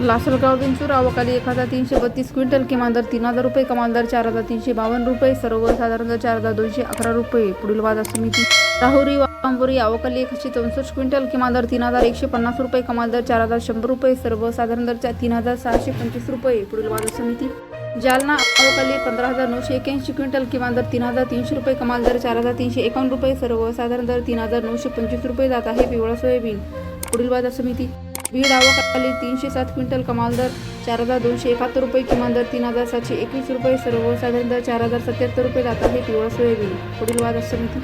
लासलगाव विंचूर आवकाली एक हजार तीनशे बत्तीस क्विंटल किमान दर तीन हजार रुपये कमाल दर चार हजार तीनशे बावन्न रुपये सर्वसाधारण दर चार हजार दोनशे अकरा रुपये. पुढील बाजार समिती राहुरी वांबुरी आवकाली एकशे चौसष्ट क्विंटल किमान दर तीन हजार एकशे पन्नास रुपये कमाल दर चार हजार शंभर रुपये सर्वसाधारण दर तीन हजार सहाशे पंचवीस रुपये. पुढील बाजार समिती जालना आवकाली पंधरा हजार नऊशे एक्याऐंशी क्विंटल किमान दर तीन हजार तीनशे रुपये कमाल दर चार हजार तीनशे एकावन्न रुपये सर्वसाधारण दर तीन हजार नऊशे पंचवीस रुपये जात आहे पिवळा सोयाबीन. पुढील बाजार समिती बीड आवकाली तीनशे सात क्विंटल कमाल दर चार हजार दोनशे एकाहत्तर रुपये किमान दर तीन हजार सातशे एकवीस रुपये. सर्वसाधारण दर चार हजार सत्याहत्तर रुपये. जात आहे पिवळा सोयाबीन. पुढील वाद समिती